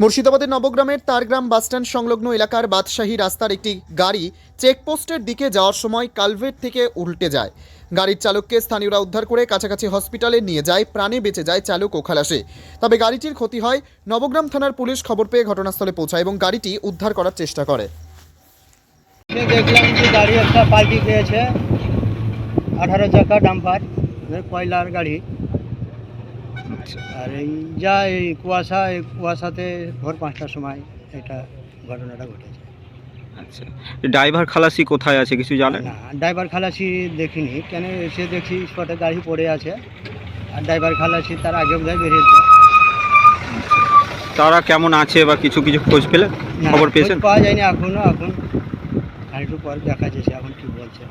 মুর্শিদাবাদের নবগ্রামের তারগ্রাম বাসস্ট্যান্ড সংলগ্ন এলাকার বাদশাহী রাস্তার একটি গাড়ি চেকপোস্টের দিকে যাওয়ার সময় কালভেট থেকে উল্টে যায়। গাড়ির চালককে স্থানীয়রা উদ্ধার করে কাছাকাছি হসপিটালে নিয়ে যায়, প্রাণে বেঁচে যায় চালক ও খালাসে। তবে গাড়িটির ক্ষতি হয় নবগ্রাম থানার পুলিশ খবর পেয়ে ঘটনাস্থলে পৌঁছায় এবং গাড়িটি উদ্ধার করার চেষ্টা করে। দেখলাম যে গাড়ি একটা পাল্টি পেয়েছে আঠারো চাকা ডাম্পার কয়লার গাড়ি। আর এই যা এই কুয়াশা এই কুয়াশাতে ভোর পাঁচটার সময় এটা ঘটনাটা ঘটেছে। আচ্ছা ড্রাইভার খালাসি কোথায় আছে কিছু জানেন? না ড্রাইভার খালাসি দেখিনি। কেন এসে দেখছি স্পটে গাড়ি পড়ে আছে। আর ড্রাইভার খালাসি তার আগে বোধহয় বেরিয়েছে। তারা কেমন আছে বা কিছু কিছু খোঁজ পেলে? খবর পেয়েছেন? পাওয়া যায়নি এখনও এখন আর একটু পর দেখা যাচ্ছে এখন কি বলছে।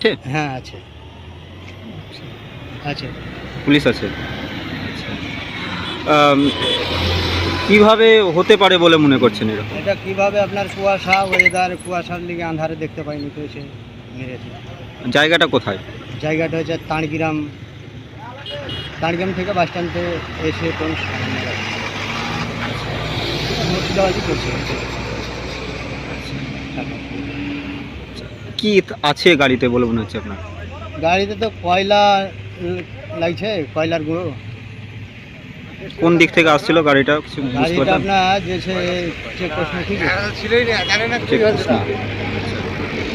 ঠিক। হ্যাঁ আছে। আছে। পুলিশ আছে। কীভাবে হতে পারে বলে মনে করছেন এরকম? এটা কীভাবে আপনার কুয়াশা ওয়েদার কুয়াশার লিগে আন্ধারে দেখতে পাইনি তো এসে মেরেছে। জায়গাটা কোথায়? জায়গাটা হচ্ছে তাঁড়গ্রাম তাঁড়গ্রাম থেকে বাস স্ট্যান্ডে এসে কোন করছে কি আছে গাড়িতে বলে মনে হচ্ছে আপনার? গাড়িতে তো কয়লা লাগছে কয়লার গুঁড়ো। কোন দিক থেকে আসছিল গাড়িটা? গাড়িটা আপনার যে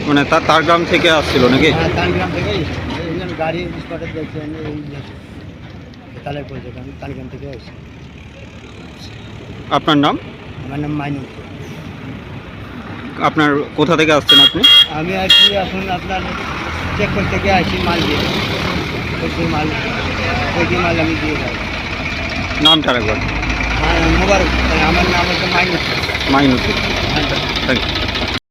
মানে তার তারগ্রাম থেকে আসছিল নাকি? হ্যাঁ তাঁড়গ্রাম থেকে এই গাড়ি স্পটে দেখছেন এই তাহলে বলছে আমি তাঁড়গ্রাম থেকে এসেছি আপনার নাম? আমার নাম মাইনুল আপনার কোথা থেকে আসছেন আপনি? আমি আছি এখন আপনার চেক পোস্ট থেকে আসি মাল দিয়ে ওই মাল ওই মাল আমি দিয়ে যাই নামটা একবার আর মোবারক আমার নাম হচ্ছে মাইনুল মাইনুদ্দিন থ্যাংক ইউ